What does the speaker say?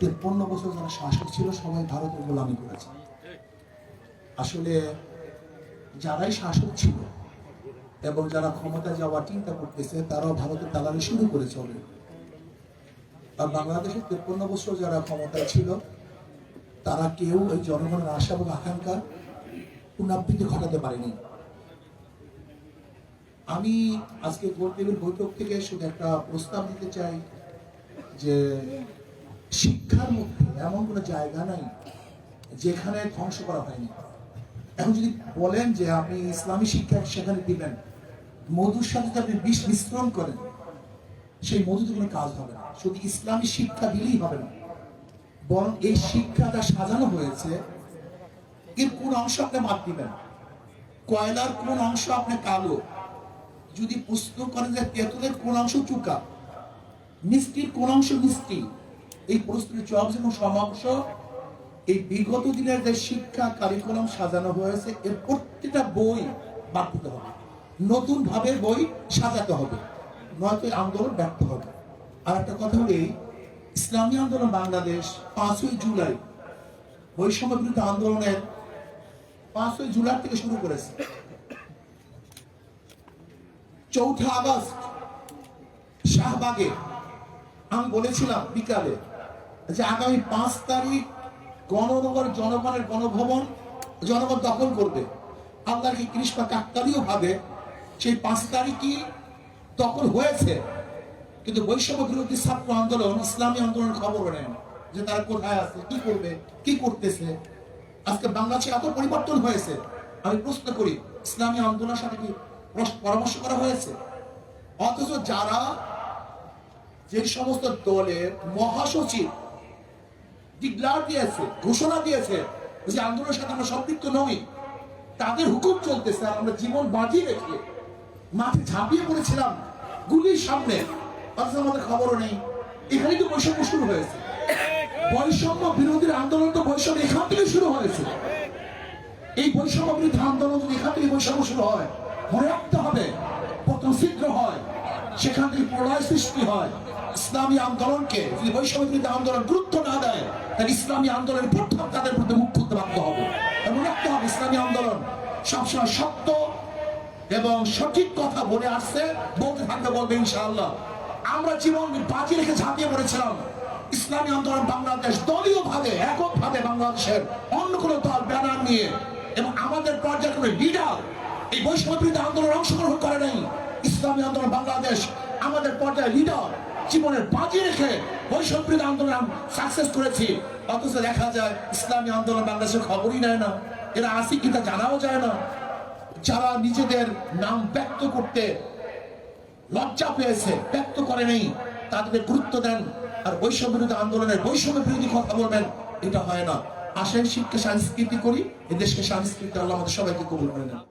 তেপ্পন্ন বছর যারা শাসক ছিল, সবাই ভারতের গোলামি করেছে। আসলে যারাই শাসক ছিল এবং যারা ক্ষমতা যাওয়ার চিন্তা করতেছে, তারাও ভারতের দালালি শুরু করেছে অলরেডি। আর বাংলাদেশের তেপ্পন্ন বছর যারা ক্ষমতায় ছিল, তারা কেউ এই জনগণের আশা এবং আকাঙ্ক্ষা পুনরাবৃত্তি ঘটাতে পারেনি। আমি আজকে গোলটেবিল বৈঠক থেকে শুধু একটা প্রস্তাব দিতে চাই যে শিক্ষার মধ্যে এমন কোনো জায়গা নাই যেখানে ধ্বংস করা হয়নি। এখন যদি বলেন যে আপনি ইসলামী শিক্ষা সেখানে দিবেন, মধুর সাথে আপনি বিষ মিশ্রণ করেন, সেই মধুতে কোনো কাজ হবে না। শুধু ইসলামী শিক্ষা দিলেই হবে না, বরং এই শিক্ষাটা সাজানো হয়েছে। এর কোন অংশ আপনি বাদ দিবেন। কয়লার কোন অংশ আপনি কালো। যদি প্রশ্ন করেন যে তেঁতুলের কোন অংশ চুকা, মিষ্টির কোন অংশ মিষ্টি এই প্রশ্নের জবাব এবং সমাংশ এই বিগত দিনের যে শিক্ষা কারিকুলাম সাজানো হয়েছে, এর প্রত্যেকটা বই বাদ হবে। নতুন ভাবে বই সাজাতে হবে। নয়তো আন্দোলন ব্যর্থ হবে। আর একটা কথা হলে ইসলামী আন্দোলন বাংলাদেশ পাঁচই জুলাই বৈষম্য বিরুদ্ধে আন্দোলনের পাঁচই জুলাই থেকে শুরু করেছে। চৌঠা আগস্ট শাহবাগে আমি বলেছিলাম বিকালে যে আগামী পাঁচ তারিখ গণনগর জনগণের গণভবন, জনগণ দখল করবে। আল্লাহর কি কৃষ্ণা কাকতালীয় ভাবে সেই পাঁচ তারিখই দখল হয়েছে। কিন্তু বৈষম্য বিরোধী ছাত্র আন্দোলন, ইসলামী আন্দোলনের খবর নেন যে তারা কোথায় আছে, কি করবে, কি করতেছে। আজকে বাংলাদেশে এত পরিবর্তন হয়েছে। আমি প্রশ্ন করি, ইসলামী আন্দোলনের সাথে কি পরামর্শ করা হয়েছে? অথচ যারা যে সমস্ত দলের মহাসচিব ডিক্লার দিয়েছে, ঘোষণা দিয়েছে যে আন্দোলনের সাথে আমরা সম্পৃক্ত নই। তাদের হুকুম চলতেছে আমরা জীবন বাজি রেখে মাঠে ঝাঁপিয়ে পড়েছিলাম গুলির সামনে। অথচ আমাদের খবরও নেই। এখানেই তো বৈষম্য শুরু হয়েছে। বৈষম্য বিরোধীর আন্দোলন তো বৈষম্য এখান থেকে শুরু হয়েছে। এই বৈষম্য বিরোধী আন্দোলন যদি এখান থেকে বৈষম্য শুরু হয়, মনে রাখতে হবে, প্রথম ছিদ্র হয়। সেখান থেকে প্রলয় সৃষ্টি হয়। ইসলামী আন্দোলনকে যদি বৈষম্য আন্দোলন গুরুত্ব না দেয়, তাহলে ইসলামী আন্দোলনের প্রথম তাদের মধ্যে মুখ খুলতে বাধ্য হবে। এবং মনে রাখতে হবে, ইসলামী আন্দোলন সবসময় সত্য এবং সঠিক কথা বলে আসছে, বলতে থাকতে বলবে ইনশাআল্লাহ। আমরা জীবন বাজি রেখে ঝাঁপিয়ে পড়েছিলাম। ইসলামী আন্দোলন বাংলাদেশ দলীয় ভাবে একক ভাবে বাংলাদেশের অন্য কোনো দল ব্যানার নিয়ে এবং আমাদের পর্যায়ক্রমে লিডার এই বৈষম্য আন্দোলন অংশগ্রহণ করে নাই। ইসলামী আন্দোলন বাংলাদেশ আমাদের পর্যায়ে লিডার জীবনের বাজি রেখে বিরোধী আন্দোলন সাকসেস করেছি। অথচ দেখা যায় ইসলামী আন্দোলন বাংলাদেশের খবরই নেয় না। এরা আসি কিনা জানাও যায় না। যারা নিজেদের নাম ব্যক্ত করতে লজ্জা পেয়েছে, ব্যক্ত করে নেই তাদের গুরুত্ব দেন আর বৈষম্য বিরোধী আন্দোলনের বৈষম্য বিরোধী কথা বলবেন, এটা হয় না। আসেন শিক্ষা সংস্কৃতি করি এ দেশকে সংস্কৃতি আল্লাহ আমাদের সবাইকে কবুল করে নেন।